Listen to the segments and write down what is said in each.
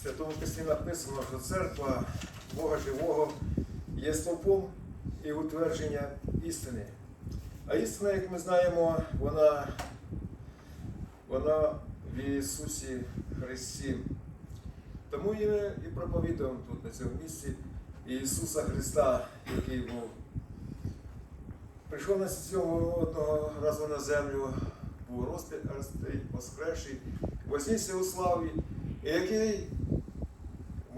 В Святому Письмі написано, що церква Бога Живого є стовпом і утвердження істини. А істина, як ми знаємо, вона, вона в Ісусі Христі. Тому і ми і проповідуємо тут, на цьому місці, Ісуса Христа, який був. Прийшов на цього одного разу на землю, був розп'ятий, воскресший, вознісся у славі, і який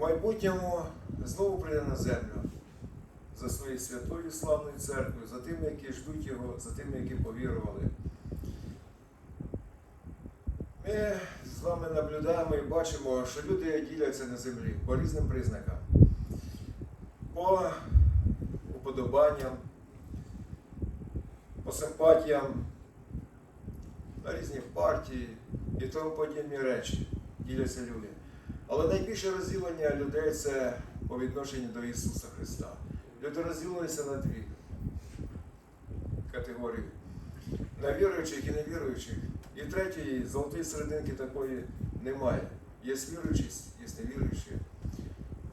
майбутньому знову прийде на землю за своєю святою славною церквою, за тими, які ждуть його, за тими, які повірували. Ми з вами наблюдаємо і бачимо, що люди діляться на землі по різним признакам, по уподобанням, по симпатіям, на різні партії і тому подібні речі діляться люди. Але найбільше розділення людей це по відношенню до Ісуса Христа. Люди розділилися на дві категорії на віруючих і невіруючих. І третьої золотої серединки такої немає. Є віруючі, є невіруючі.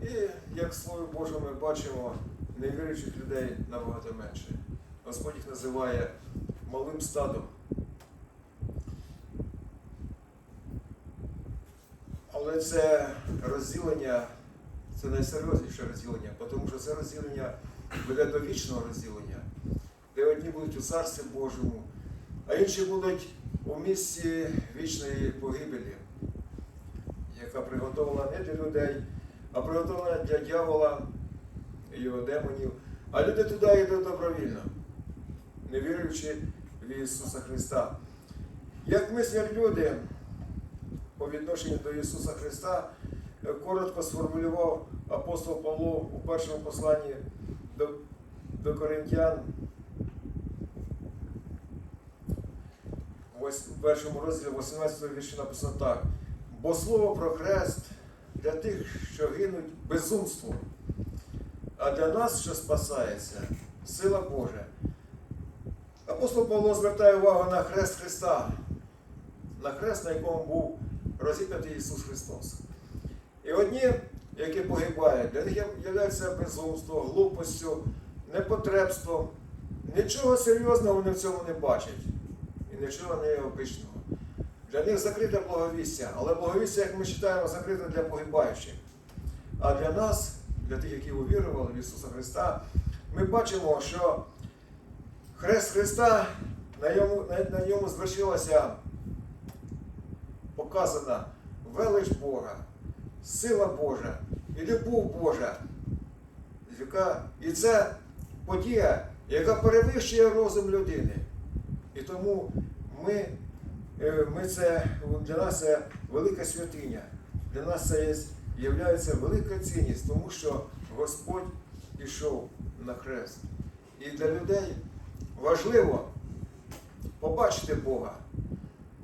І як в Слові Божому ми бачимо, невіруючих людей набагато менше. Господь їх називає малим стадом. Але це розділення, це найсерйозніше розділення, тому що це розділення веде до вічного розділення, де одні будуть у Царстві Божому, а інші будуть у місці вічної погибелі, яка приготовлена не для людей, а приготовлена для дьявола і його демонів. А люди туди йдуть добровільно, не віруючи в Ісуса Христа. Як мислять люди по відношенню до Ісуса Христа, е, коротко сформулював апостол Павло у першому посланні до, до Коринтян, ось у першому розділі 18 вірші написано так. Бо слово про хрест для тих, що гинуть безумство, а для нас, що спасається, сила Божа. Апостол Павло звертає увагу на хрест Христа, на хрест, на якому був розіп'ятий Ісус Христос. І одні, які погибають, для них являється безумство, глупостю, непотребством. Нічого серйозного вони в цьому не бачать і нічого необичного. Для них закрите благовістя, але благовістя, як ми читаємо, закрите для погибаючих. А для нас, для тих, які увірували в Ісуса Христа, ми бачимо, що Хрест Христа на ньому, на, на ньому звершилася показана велич Бога, сила Божа і любов Божа. І це подія, яка перевищує розум людини. І тому ми, е, ми це, для нас це велика святиня. Для нас це є, є велика цінність, тому що Господь пішов на хрест. І для людей важливо побачити Бога,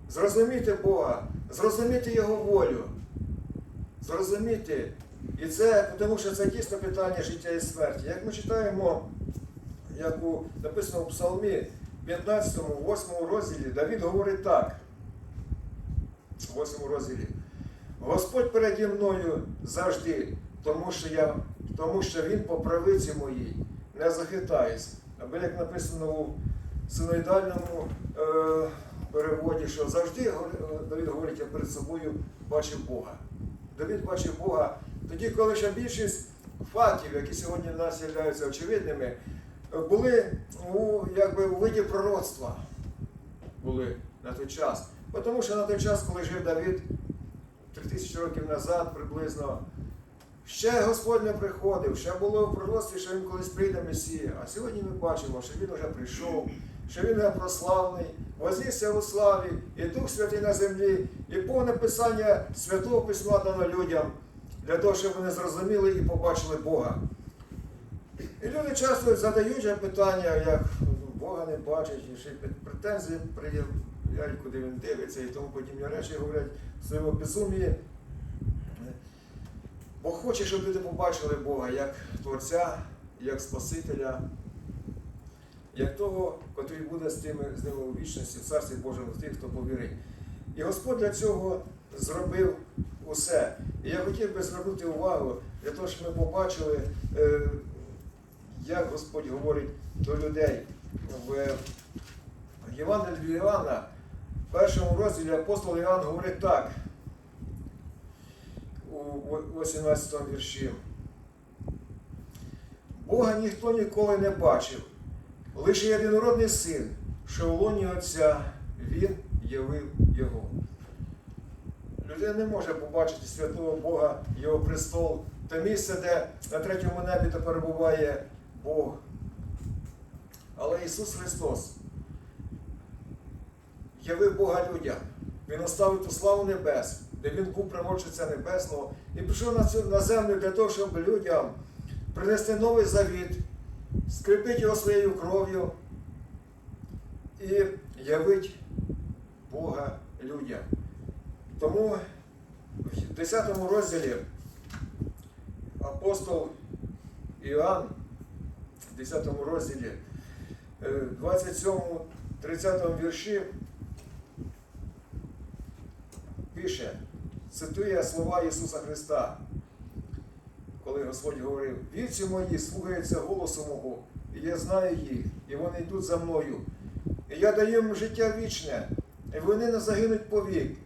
зрозуміти Бога, зрозуміти Його волю, зрозуміти. І це, тому що це дійсно питання життя і смерті. Як ми читаємо, як у написано у Псалмі 15, 8 розділі, Давід говорить так. В 8 розділі. Господь переді мною завжди, тому що, я, тому що Він по правиці моїй не захитаюсь. Або як написано у синоїдальному е, переводі, що завжди е, Давид говорить, я перед собою бачив Бога. Давид бачив Бога тоді, коли ще більшість фактів, які сьогодні в нас є очевидними, були у, якби, у виді пророцтва були на той час. Тому що на той час, коли жив Давид, 3000 років назад приблизно, ще Господь не приходив, ще було в пророцтві, що він колись прийде Месія. А сьогодні ми бачимо, що він вже прийшов, що він вже прославний, вознісся у славі, і Дух Святий на землі, і повне писання Святого Письма дано людям для того, щоб вони зрозуміли і побачили Бога. І люди часто задають питання, як Бога не бачать, і ще претензії приявляють, куди він дивиться і тому подібні речі говорять в своєму безумії. Бог хоче, щоб люди побачили Бога як Творця, як Спасителя, як того, котрий буде з, тими, з ними у вічності, в Царстві Божому, тих, хто повірить. І Господь для цього зробив усе. І я хотів би звернути увагу для того, щоб ми побачили, е, як Господь говорить до людей. В Євангелії від Іоанна, в першому розділі апостол Іоанн говорить так, у 18 вірші. Бога ніхто ніколи не бачив, лише єдинородний син, що в лоні Отця Він явив Його. Людина не може побачити святого Бога, Його престол, те місце, де на третьому небі то перебуває Бог. Але Ісус Христос явив Бога людям. Він оставив ту славу небес, де Він був примовчиця небесного, і цю, на землю для того, щоб людям принести новий завіт, скріпити його своєю кров'ю і явить Бога людям. Тому в 10 розділі апостол Іоанн, в 10 розділі, е, 27-30 вірші пише, цитує слова Ісуса Христа, коли Господь говорив, вівці мої слухаються голосу мого, і я знаю їх, і вони йдуть за мною. І я даю їм життя вічне, і вони не загинуть повік,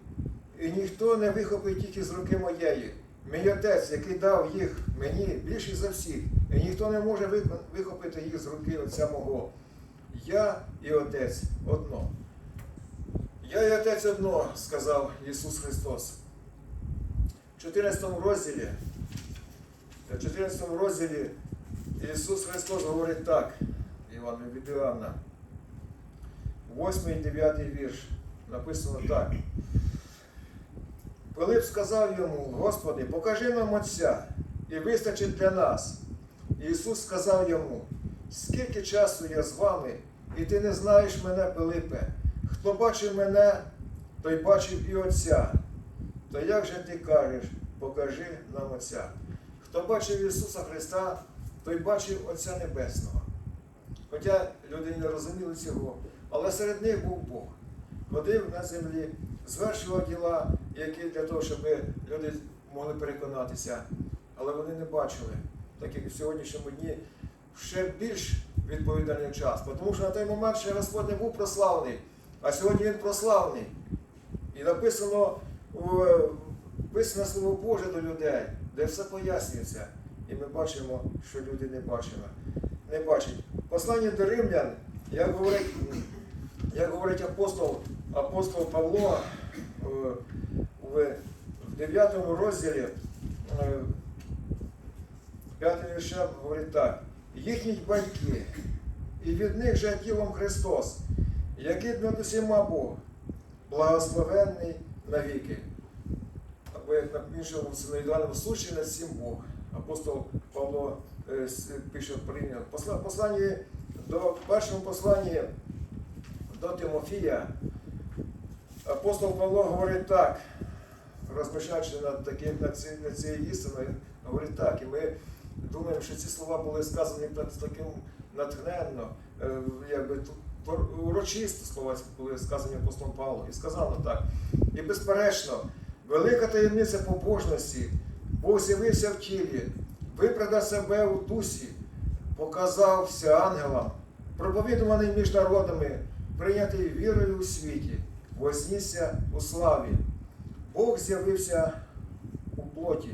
і ніхто не вихопить їх із руки моєї. Мій отець, який дав їх мені більший за всіх, і ніхто не може вихопити їх з руки Отця мого. Я і Отець одно. Я і Отець одно, сказав Ісус Христос. В 14 розділі, в 14 розділі Ісус Христос говорить так, Іван від Іоанна, 8 і 9 вірш, написано так. Пилип сказав йому, Господи, покажи нам Отця, і вистачить для нас. Ісус сказав йому, скільки часу я з вами, і ти не знаєш мене, Пилипе. Хто бачив мене, той бачив і Отця. То як же ти кажеш, покажи нам Отця? Хто бачив Ісуса Христа, той бачив Отця Небесного. Хоча люди не розуміли цього, але серед них був Бог. Ходив на землі, звершував діла, які для того, щоб люди могли переконатися, але вони не бачили, так як в сьогоднішньому дні ще більш відповідальний час. Тому що на той момент ще Господь не був прославлений, а сьогодні Він прославлений. І написано писане слово Боже до людей, де все пояснюється. І ми бачимо, що люди не бачили. Не бачать. Послання до римлян, як говорить, як говорить апостол, апостол Павло е, в, в 9 розділі, е, 5 вірша говорить так. Їхні батьки, і від них же тілом Христос, який над усіма Бог, благословенний навіки. Або як на іншому синоїдальному случаї над всім Бог. Апостол Павло е, пише в. Посланні до першому посланні до Тимофія. Апостол Павло говорить так, розмишляючи над таким над ці- над цією істиною, говорить так. І ми думаємо, що ці слова були сказані так- таким натхненно, е, якби урочисто слова були сказані апостолом Павлом. І сказано так. І безперечно, велика таємниця побожності, Бог з'явився в тілі, виправдав себе у дусі, показався ангелам, проповідуваний між народами, прийнятий вірою у світі, вознісся у славі. Бог з'явився у плоті.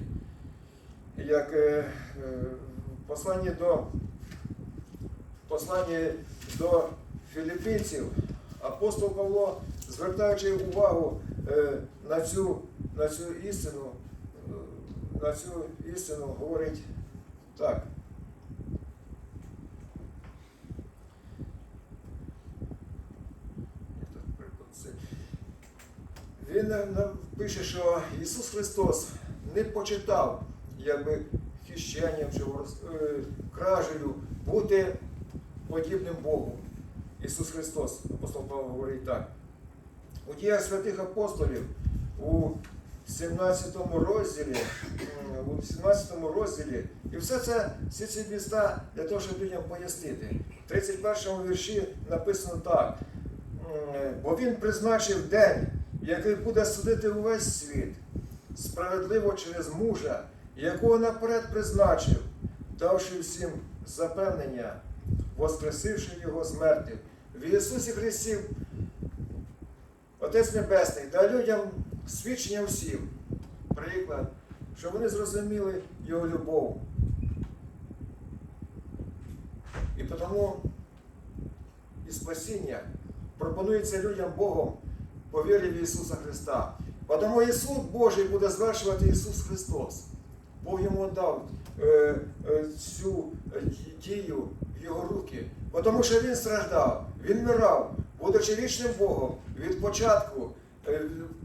Як е, е, в посланні до, в посланні до філіппінців апостол Павло, звертаючи увагу е, на цю, на цю істину, е, на цю істину говорить так. Він нам пише, що Ісус Христос не почитав якби хищенням чи е, кражею бути подібним Богу. Ісус Христос, апостол Павло говорить так. У діях святих апостолів у 17 розділі, у 17 розділі, і все це, всі ці міста для того, щоб людям пояснити. В 31 вірші написано так. Бо він призначив день, який буде судити увесь світ, справедливо через мужа, якого наперед призначив, давши всім запевнення, воскресивши його з мертвих. В Ісусі Христі Отець Небесний дай людям свідчення всім, приклад, щоб вони зрозуміли Його любов. І тому і спасіння пропонується людям Богом по вірі в Ісуса Христа. Тому і суд Божий буде звершувати Ісус Христос. Бог йому дав е, е, цю е, дію в його руки, тому що він страждав, він мирав, будучи вічним Богом від початку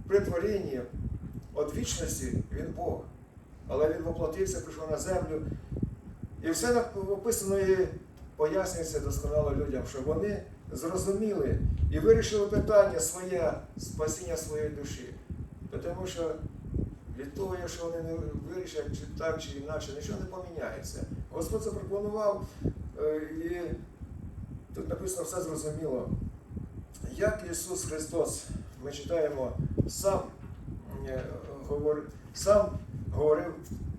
при творінні, від вічності він Бог. Але він воплотився, прийшов на землю. І все описано і пояснюється досконало людям, щоб вони зрозуміли і вирішили питання своє, спасіння своєї душі. Тому що від того, якщо вони не вирішать чи так, чи інакше, нічого не поміняється. Господь запропонував, е, і тут написано все зрозуміло. Як Ісус Христос, ми читаємо, сам, е, сам говорив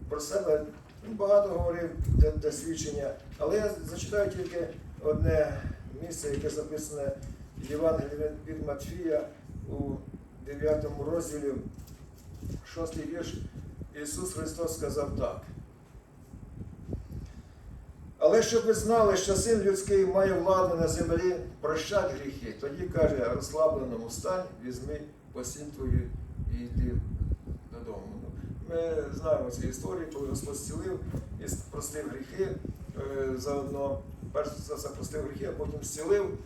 про себе, він багато говорив для свідчення, але я зачитаю тільки одне місце, яке записане в Євангелії від Матфія у 9 розділі, 6 вірш. Ісус Христос сказав так. Але щоб ви знали, що син людський має владу на землі прощати гріхи, тоді каже розслабленому стань, візьми посіль твою і йди додому. Ну, Ми знаємо ці історії, коли Господь зцілив і простив гріхи, е, заодно перш за все простив гріхи, а потім зцілив.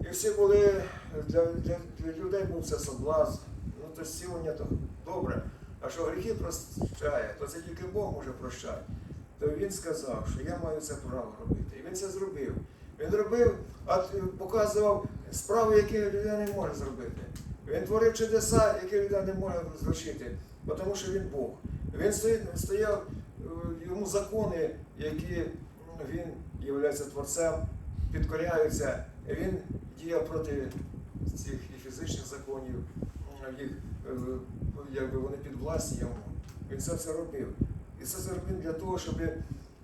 І всі були для, для, для людей був це соблазн. Ну то зцілення то добре. А що гріхи прощає, то це тільки Бог може прощати. То він сказав, що я маю це право робити. І він це зробив. Він робив, а показував справи, які людина не може зробити. Він творив чудеса, які людина не може звершити, тому що він Бог. Він стояв е, йому закони, які він є творцем, підкоряються. Він діяв проти цих і фізичних законів, їх е, якби вони підвласні йому. Він це все робив. І це все робив для того, щоб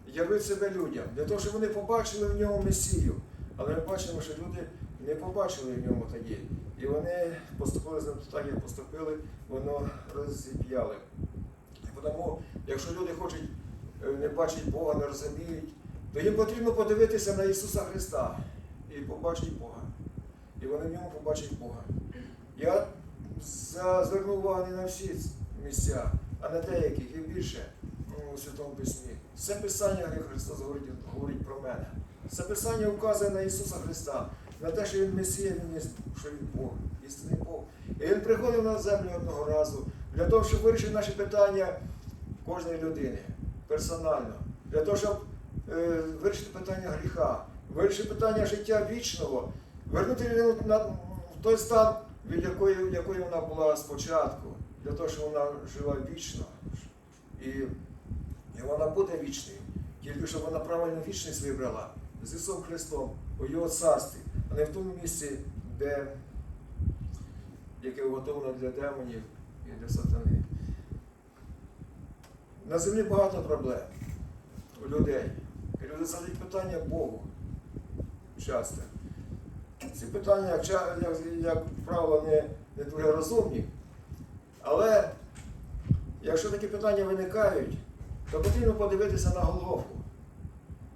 явити себе людям, для того, щоб вони побачили в ньому Месію. Але ми бачимо, що люди не побачили в ньому тоді. І вони поступили з ним так, як поступили, воно розіп'яли. Тому, якщо люди хочуть е, не бачать Бога, не розуміють, то їм потрібно подивитися на Ісуса Христа і побачить Бога. І вони в ньому побачать Бога. Я звернув увагу не на всі місця, а на деяких і більше у Святому Письмі. Це Писання, як Христос говорить, говорить про мене. Це Писання вказує на Ісуса Христа, на те, що Він Месія, Він що Він Бог, істинний Бог. І Він приходив на землю одного разу для того, щоб вирішити наші питання кожної людини персонально, для того, щоб е, вирішити питання гріха, вирішити питання життя вічного, вернути людину на, в той стан, від якої, якої вона була спочатку, для того, щоб вона жила вічно. І, і вона буде вічною, тільки щоб вона правильно вічність вибрала з Ісусом Христом у Його царстві, а не в тому місці, де яке уготовано для демонів і для сатани. На землі багато проблем у людей. І люди задають питання Богу часто. Ці питання, як, як, як правило, не, не дуже розумні. Але якщо такі питання виникають, то потрібно подивитися на Голгофу,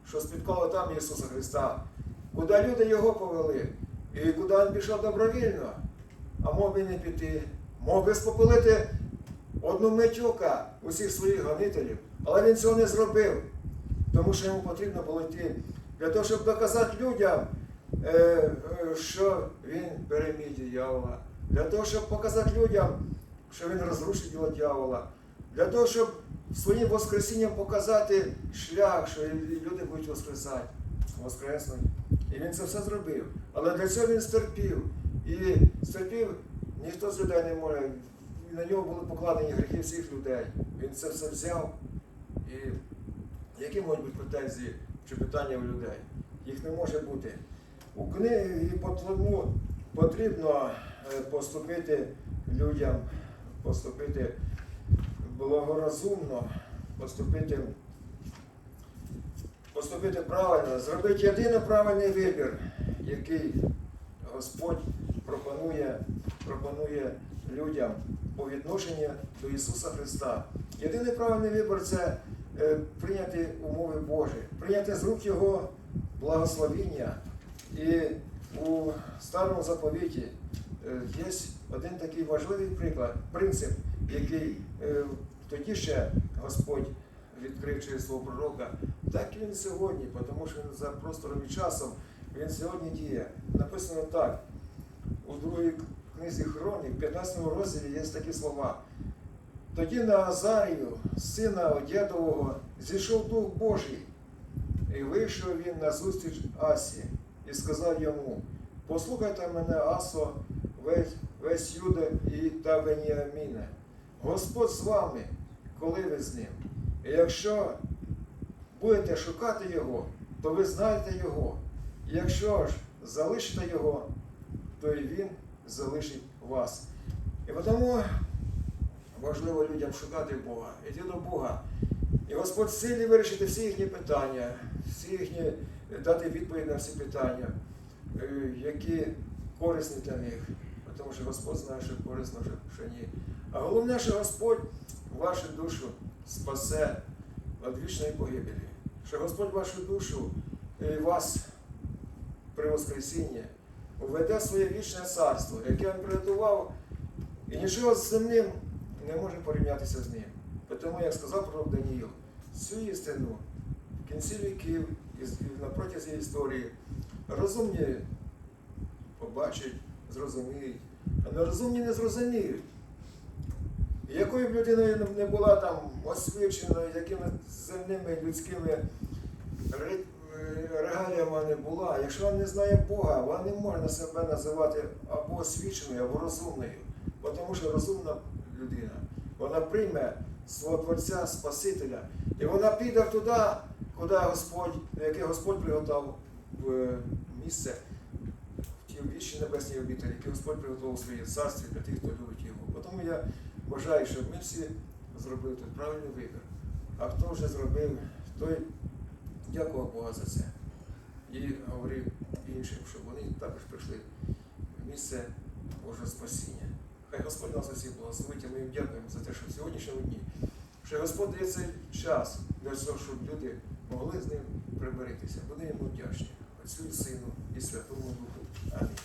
що спіткало там Ісуса Христа, куди люди його повели, і куди він пішов добровільно, а мог би не піти, мог би спопилити одну митюка усіх своїх гонителів, але він цього не зробив, тому що йому потрібно було йти для того, щоб доказати людям, е, е, що він переміг диявола, для того, щоб показати людям, що він розрушить діло дьявола, для того, щоб своїм воскресінням показати шлях, що люди будуть воскресати, воскреснуть. І він це все зробив. Але для цього він стерпів. І стерпів ніхто з людей не може. На нього були покладені гріхи всіх людей. Він це все взяв. І які можуть бути претензії чи питання у людей? Їх не може бути. У книгі потрібно е, поступити людям, поступити благорозумно поступити, поступити правильно, зробити єдиний правильний вибір, який Господь пропонує, пропонує людям по відношенню до Ісуса Христа. Єдиний правильний вибір це е, прийняти умови Божі, прийняти з рук Його благословіння. І у старому заповіті е, є один такий важливий приклад, принцип, який е, тоді ще Господь відкрив через свого пророка, так і він сьогодні, тому що він за простором і часом він сьогодні діє. Написано так, у другій книзі Хронік, в 15 розділі є такі слова. Тоді на Азарію, сина Одєдового, зійшов Дух Божий, і вийшов він на зустріч Асі і сказав йому: Послухайте мене, Асо, весь, весь Юде і та Веніаміне. Господь з вами, коли ви з ним. І якщо будете шукати Його, то ви знаєте Його. І якщо ж залишите Його, то і Він залишить вас. І тому важливо людям шукати Бога, йти до Бога. І Господь силі вирішити всі їхні питання, всі їхні дати відповідь на всі питання, е, які корисні для них. Тому що Господь знає, що корисно, що ні. А головне, що Господь вашу душу спасе від вічної погибелі. Що Господь вашу душу і вас при Воскресінні уведе в своє вічне царство, яке він приготував, і нічого з земним не може порівнятися з ним. Тому, як сказав пророк Даніїл, цю істину в кінці віків і на історії розумні побачать, зрозуміють, а нерозумні не зрозуміють. Якою б людиною не була там освіченою, якими земними людськими е, регаліями не була, якщо вона не знає Бога, вона не може себе називати або освіченою, або розумною. Тому що розумна людина, вона прийме свого Творця, Спасителя, і вона піде туди, куди Господь, яке Господь приготував е, місце, в ті вічні небесні обітелі, які Господь приготував своє царстві для тих, хто любить його. Тому я бажаю, щоб ми всі зробили тут правильний вибір. А хто вже зробив, той дякував Бога за це. І говорив іншим, щоб вони також прийшли в місце Божого спасіння. Хай Господь нас усіх благословить, і ми їм дякуємо за те, що в сьогоднішньому дні, що Господь дає цей час для того, щоб люди могли з ним примиритися. Будемо йому вдячні. Отцю і Сину і Святому Духу. Амінь.